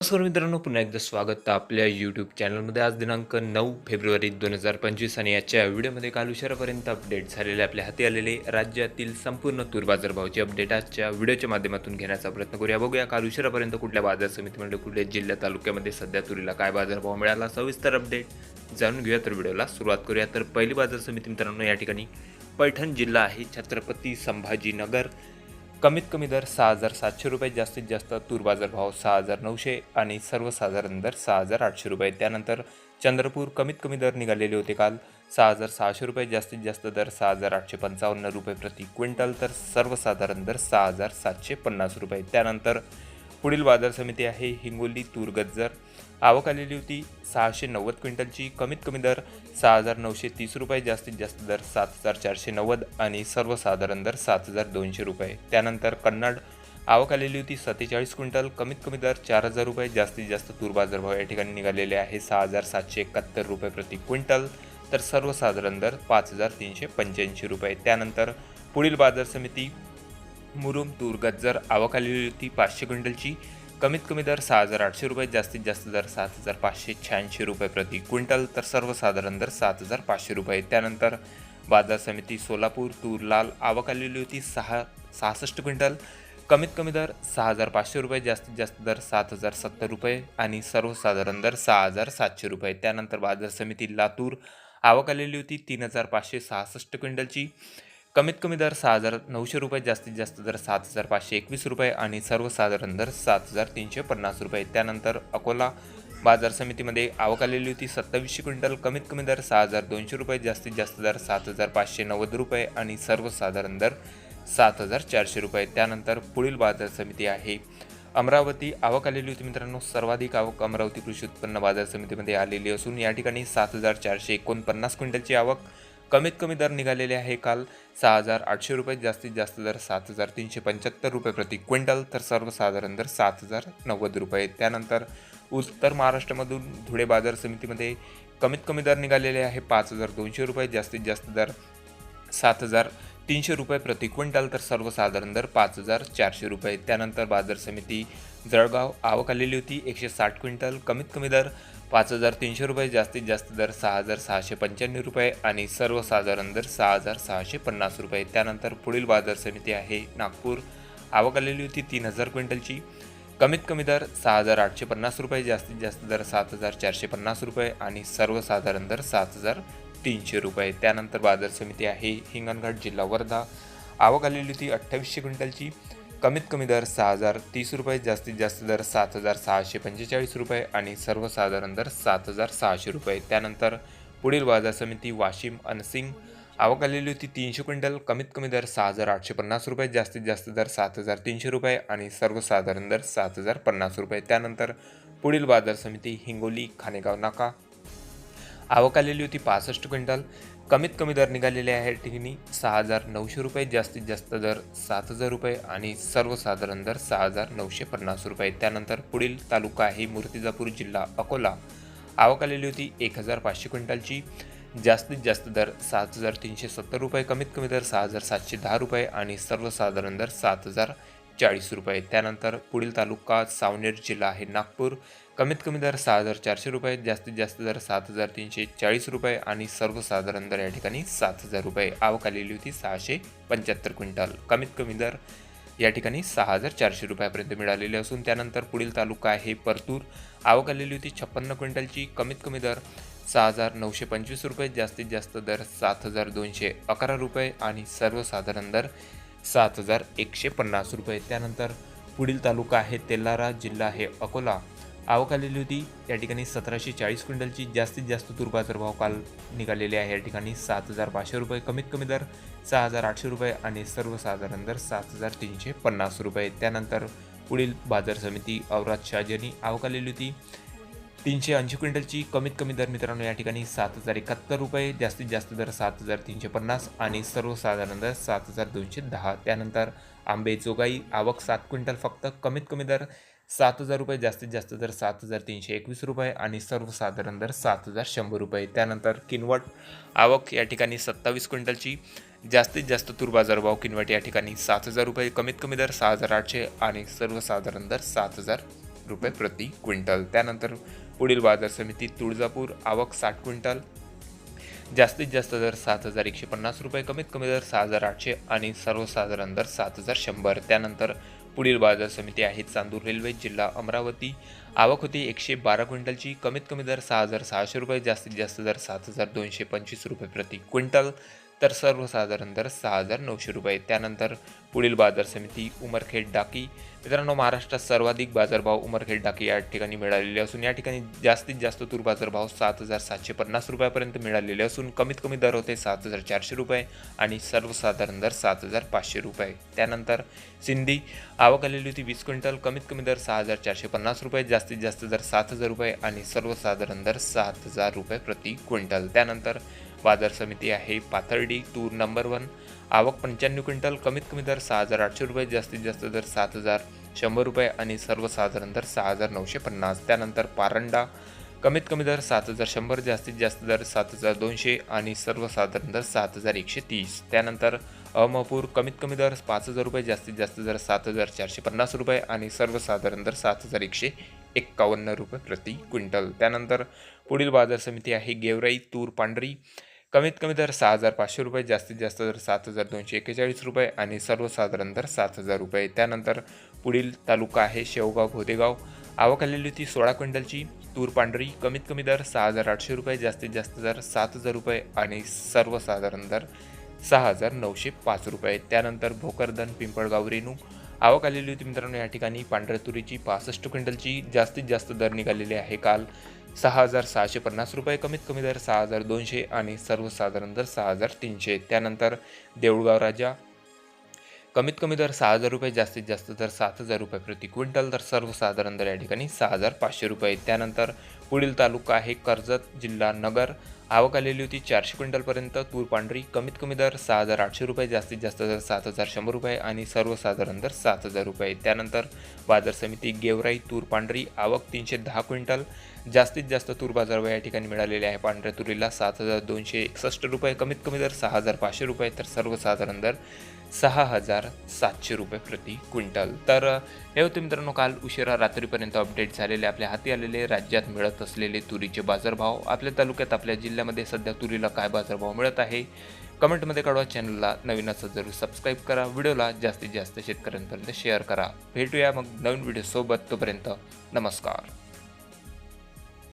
नमस्कार मित्रांनो पुन्हा एकदा स्वागत आपल्या यूट्यूब चॅनलमध्ये आज दिनांक नऊ फेब्रुवारी दोन हजार पंचवीस आणि याच्या व्हिडिओमध्ये काल उशिरापर्यंत अपडेट झालेले आपल्या हाती आलेले राज्यातील संपूर्ण तूर बाजारभावाचे अपडेट आजच्या व्हिडिओच्या माध्यमातून घेण्याचा प्रयत्न करूया. बघूया काल उशिरापर्यंत कुठल्या बाजार समितीमध्ये कुठल्या जिल्ह्या तालुक्यामध्ये सध्या तुरीला काय बाजारभाव मिळाला सविस्तर अपडेट जाणून घेऊया. तर व्हिडिओला सुरुवात करूया. तर पहिली बाजार समिती मित्रांनो या ठिकाणी पैठण जिल्हा आहे छत्रपती संभाजीनगर. कमीत कमी दर सहा हजार सातशे रुपये जास्तीत जास्त तूर बाजार भाव सहा हजार नऊशे आणि सर्वसाधारण दर सहा हजार आठशे रुपये. त्यानंतर चंद्रपूर कमीत कमी दर निघालेले होते काल सहा हजार सहाशे रुपये जास्तीत जास्त दर सहा हजार आठशे पंचावन्न रुपये प्रति क्विंटल तर सर्वसाधारण दर सहा हजार सातशे पन्नास रुपये. त्यानंतर पुढील बाजार समिती आहे हिंगोली तूर गज्जर. आवक आलेली होती. सहाशे नव्वद क्विंटलची कमीत कमी दर सहा हजार नऊशे तीस रुपये जास्तीत जास्त दर सात हजार चारशे नव्वद आणि सर्वसाधारण दर सात हजार दोनशे रुपये. त्यानंतर कन्नड आवक आलेली होती सत्तेचाळीस क्विंटल कमीत कमी दर चार हजार रुपये जास्तीत जास्त तूर बाजारभाव या ठिकाणी निघालेले आहे. सहा हजार सातशे एकाहत्तर रुपये प्रति क्विंटल तर सर्वसाधारण दर पाच हजार तीनशे पंच्याऐंशी रुपये. त्यानंतर पुढील बाजार समिती मुरुम तूर गज्जर आवक आलेली होती पाचशे क्विंटलची कमीत कमी दर सहा हजार आठशे रुपये जास्तीत जास्त दर सात हजार पाचशे शहाऐंशी रुपये प्रति क्विंटल तर सर्वसाधारण दर सात हजार पाचशे रुपये. त्यानंतर बाजार समिती सोलापूर तूर लाल आवक आलेली होती सहा सहासष्ट क्विंटल. कमीत कमी दर सहा हजार पाचशे रुपये जास्तीत जास्त दर सात हजार सत्तर रुपये आणि सर्वसाधारण दर सहा हजार सातशे रुपये. त्यानंतर बाजार समिती लातूर आवक आलेली होती तीन हजार पाचशे सहासष्ट क्विंटलची. कमीत कमी दर सहा हजार नऊशे रुपये जास्तीत जास्त दर सात हजार पाचशे एकवीस रुपये आणि सर्वसाधारण दर सात हजार तीनशे पन्नास रुपये. त्यानंतर अकोला बाजार समितीमध्ये आवक आलेली होती. सत्तावीसशे क्विंटल कमीत कमी दर सहा हजार दोनशे रुपये जास्तीत जास्त दर सात हजार पाचशे नव्वद रुपये आणि सर्वसाधारण दर सात हजार चारशे रुपये. त्यानंतर पुढील बाजार समिती आहे. अमरावती आवक आलेली होती मित्रांनो. सर्वाधिक आवक अमरावती कृषी उत्पन्न बाजार समितीमध्ये आलेली असून या ठिकाणी सात हजार चारशे एकोणपन्नास क्विंटलची आवक कमीत कमी दर निघालेले आहे काल सहा हजार आठशे रुपये जास्तीत जास्त दर सात हजार तीनशे पंच्याहत्तर रुपये प्रति क्विंटल तर सर्वसाधारण दर सात हजार नव्वद रुपये. त्यानंतर उत्तर महाराष्ट्रामधून धुळे बाजार समितीमध्ये कमीत कमी दर निघालेले आहे पाच हजार दोनशे रुपये जास्तीत जास्त दर सात हजार तीनशे रुपये प्रति क्विंटल तर सर्वसाधारण दर पाच हजार चारशे रुपये. त्यानंतर बाजार समिती जळगाव आवक आलेली होती एकशे साठ क्विंटल कमीत कमी दर पाच हजार तीनशे रुपये जास्तीत जास्त दर सहा हजार सहाशे पंच्याण्णव रुपये आणि सर्वसाधारण दर सहा हजार सहाशे पन्नास रुपये. त्यानंतर पुढील बाजार समिती आहे नागपूर. आवक आलेली होती तीन हजार क्विंटलची. कमीत कमी दर सहा हजार आठशे पन्नास रुपये जास्तीत जास्त दर सात हजार चारशे पन्नास रुपये आणि सर्वसाधारण दर सात हजार तीनशे रुपये. त्यानंतर बाजार समिती आहे हिंगणघाट जिल्हा वर्धा. आवक आलेली होती अठ्ठावीसशे क्विंटलची. कमीत कमी दर सहा हजार तीस रुपये जास्तीत जास्त दर सात हजार सहाशे पंचेचाळीस रुपये आणि सर्वसाधारण दर सात हजार सहाशे रुपये. त्यानंतर पुढील बाजार समिती वाशिम अनसिंग आवक आलेली होती तीनशे क्विंटल कमीत कमी दर सहा हजार आठशे पन्नास रुपये जास्तीत जास्त दर सात हजार तीनशे रुपये आणि सर्वसाधारण दर सात हजार पन्नास रुपये. त्यानंतर पुढील बाजार समिती हिंगोली खानेगाव नाका. आवक आलेली होती पासष्ट क्विंटल कमीत कमी दर निघालेले आहे ठिकाणी सहा हजार नऊशे रुपये जास्तीत जास्त दर सात हजार रुपये आणि सर्वसाधारण दर सहा हजार नऊशे पन्नास रुपये. त्यानंतर पुढील तालुका आहे मूर्तिजापूर जिल्हा अकोला. आवक आलेली होती एक हजार पाचशे क्विंटलची. जास्तीत जास्त दर सात हजार तीनशे सत्तर रुपये कमीत कमी दर सहा हजार सातशे दहा रुपये आणि सर्वसाधारण दर सात हजार चाळीस रुपये. त्यानंतर पुढील तालुका सावनेर जिल्हा आहे नागपूर कमीत कमी दर सहा हजार चारशे रुपये जास्तीत जास्त दर सात हजार तीनशे चाळीस रुपये आणि सर्वसाधारण दर या ठिकाणी सात हजार रुपये. आवक आलेली होती सहाशे पंच्याहत्तर क्विंटल. कमीत कमी दर या ठिकाणी सहा हजार चारशे रुपयापर्यंत मिळालेले असून त्यानंतर पुढील तालुका आहे परतूर. आवक आलेली होती छप्पन्न क्विंटलची. कमीत कमी दर सहा हजार नऊशे पंचवीस रुपये जास्तीत जास्त दर सात हजार दोनशे अकरा रुपये आणि सर्वसाधारण दर सात हजार एकशे पन्नास रुपये. त्यानंतर पुढील तालुका आहे तेल्लारा जिल्हा आहे अकोला. आवक आलेली होती. या ठिकाणी सतराशे चाळीस क्विंटलची जास्तीत जास्त तूर बाजारभाव काल निघालेले आहे. या ठिकाणी सात हजार पाचशे रुपये कमीत कमी दर सहा हजार आठशे रुपये आणि सर्वसाधारण दर सात हजार तीनशे पन्नास रुपये. त्यानंतर पुढील बाजार समिती औरात शाहजनी आवक आलेली होती. तीनशे ऐंशी क्विंटलची कमीत कमी दर मित्रांनो या ठिकाणी सात हजार एकाहत्तर रुपये जास्तीत जास्त दर सात हजार तीनशे पन्नास आणि सर्वसाधारण दर सात हजार दोनशे दहा. त्यानंतर आंबे जोगाई आवक सात क्विंटल फक्त कमीत कमी दर सात हजार रुपये जास्तीत जास्त दर सात हजार तीनशे एकवीस रुपये आणि सर्वसाधारण दर सात हजार शंभर रुपये. त्यानंतर किनवट आवक या ठिकाणी सत्तावीस क्विंटलची. जास्तीत जास्त तूर बाजारभाव किनवट या ठिकाणी सात हजार रुपये कमीत कमी दर सहा हजार आठशे आणि सर्वसाधारण दर सात हजार रुपये प्रति क्विंटल. त्यानंतर पुढील बाजार समिती तुळजापूर आवक साठ क्विंटल जास्तीत जास्त दर सात हजार एकशे पन्नास रुपये कमीत कमी दर सहा हजार आठशे आणि सर्वसाधारण दर सात हजार शंभर. त्यानंतर पुढील बाजार समिती आहे चांदूर रेल्वे जिल्हा अमरावती. आवक होती एकशे बारा क्विंटलची. कमीत कमी दर सहा हजार सहाशे रुपये जास्तीत जास्त दर सात हजार दोनशे पंचवीस रुपये प्रति क्विंटल. तर सर्वसाधारण दर सहा हजार नऊशे रुपये. त्यानंतर पुढील बाजार समिती उमरखेड डाकी. मित्रांनो महाराष्ट्रात सर्वाधिक बाजारभाव उमरखेड डाकी या ठिकाणी मिळालेले असून या ठिकाणी जास्तीत जास्त तूर बाजारभाव सात हजार सातशे पन्नास रुपयापर्यंत मिळालेले असून कमीत कमी दर होते सात हजार चारशे रुपये आणि सर्वसाधारण दर सात हजार पाचशे रुपये. त्यानंतर सिंधी आवक आलेली होती वीस क्विंटल कमीत कमी दर सहा हजार चारशे पन्नास रुपये जास्तीत जास्त दर सात हजार रुपये आणि सर्वसाधारण दर सात हजार रुपये प्रति क्विंटल. त्यानंतर बाजार समिती आहे. पाथर्डी तूर नंबर वन. आवक पंच्याण्णव क्विंटल कमीत कमी दर सहा हजार आठशे रुपये जास्तीत जास्त दर सात हजार शंभर रुपये आणि सर्वसाधारण दर सहा हजार नऊशे पन्नास. त्यानंतर पारंडा कमीत कमी दर सात हजार शंभर जास्तीत जास्त दर सात हजार दोनशे आणि सर्वसाधारण दर सात हजार एकशे तीस. त्यानंतर अहमपूर कमीत कमी दर पाच हजार रुपये जास्तीत जास्त दर सात हजार चारशे पन्नास रुपये आणि सर्वसाधारण दर सात हजार एकशे एक्कावन्न रुपये प्रति क्विंटल. त्यानंतर पुढील बाजार समिती आहे गेवराई तूर पांढरी. कमीत कमी दर सहा हजार पाचशे रुपये जास्तीत जास्त दर सात हजार दोनशे एक्केचाळीस रुपये आणि सर्वसाधारण दर सात हजार रुपये. त्यानंतर पुढील तालुका आहे शेवगाव भोदेगाव आवक आलेली होती सोळा क्विंटलची. तूर पांढरी कमीत कमी दर सहा हजार आठशे रुपये जास्तीत जास्त दर सात हजार रुपये आणि सर्वसाधारण दर सहा हजार नऊशे पाच रुपये. त्यानंतर भोकरदन पिंपळगाव रेणू. आवक आलेली होती मित्रांनो या ठिकाणी. पांढऱ्या तुरीची पासष्ट क्विंटलची. जास्तीत जास्त दर निघालेले आहे काल. सहा हजार सहाशे पन्नास रुपये कमीत कमी दर सहा हजार दोनशे आणि सर्वसाधारण दर सहा हजार तीनशे. त्यानंतर देऊळगाव राजा कमीत कमी दर सहा हजार रुपये जास्तीत जास्त दर सात हजार रुपये प्रति क्विंटल तर सर्वसाधारण दर या ठिकाणी सहा हजार पाचशे रुपये. त्यानंतर पुढील तालुका आहे कर्जत जिल्हा नगर. आवक आलेली होती चारशे क्विंटलपर्यंत. तूर पांढरी कमीत कमी दर सहा हजार आठशे रुपये जास्तीत जास्त दर सात हजार शंभर रुपये आणि सर्वसाधारण दर सात हजार रुपये. त्यानंतर बाजार समिती गेवराई तूर पांढरी आवक तीनशे दहा क्विंटल. जास्तीत जास्त तूर बाजार या ठिकाणी मिळालेले आहे. पांढऱ्या तुरीला सात हजार दोनशे एकसष्ट रुपये कमीत कमी दर सहा हजार पाचशे रुपये तर सर्वसाधारण दर सहा हजार सातशे रुपये प्रति क्विंटल. तर हे होते मित्रांनो काल उशिरा रात्रीपर्यंत अपडेट झालेले आपल्या हाती आलेले राज्यात मिळत असलेले तुरीचे बाजारभाव. आपल्या तालुक्यात आपल्या जिल्ह्यामध्ये सध्या तुरीला काय बाजारभाव मिळत आहे? कमेंटमध्ये कळवा चॅनलला नवीन असं जरूर सबस्क्राईब करा व्हिडिओला जास्तीत जास्त शेतकऱ्यांपर्यंत शेअर करा. भेटूया मग नवीन व्हिडिओसोबत तोपर्यंत नमस्कार.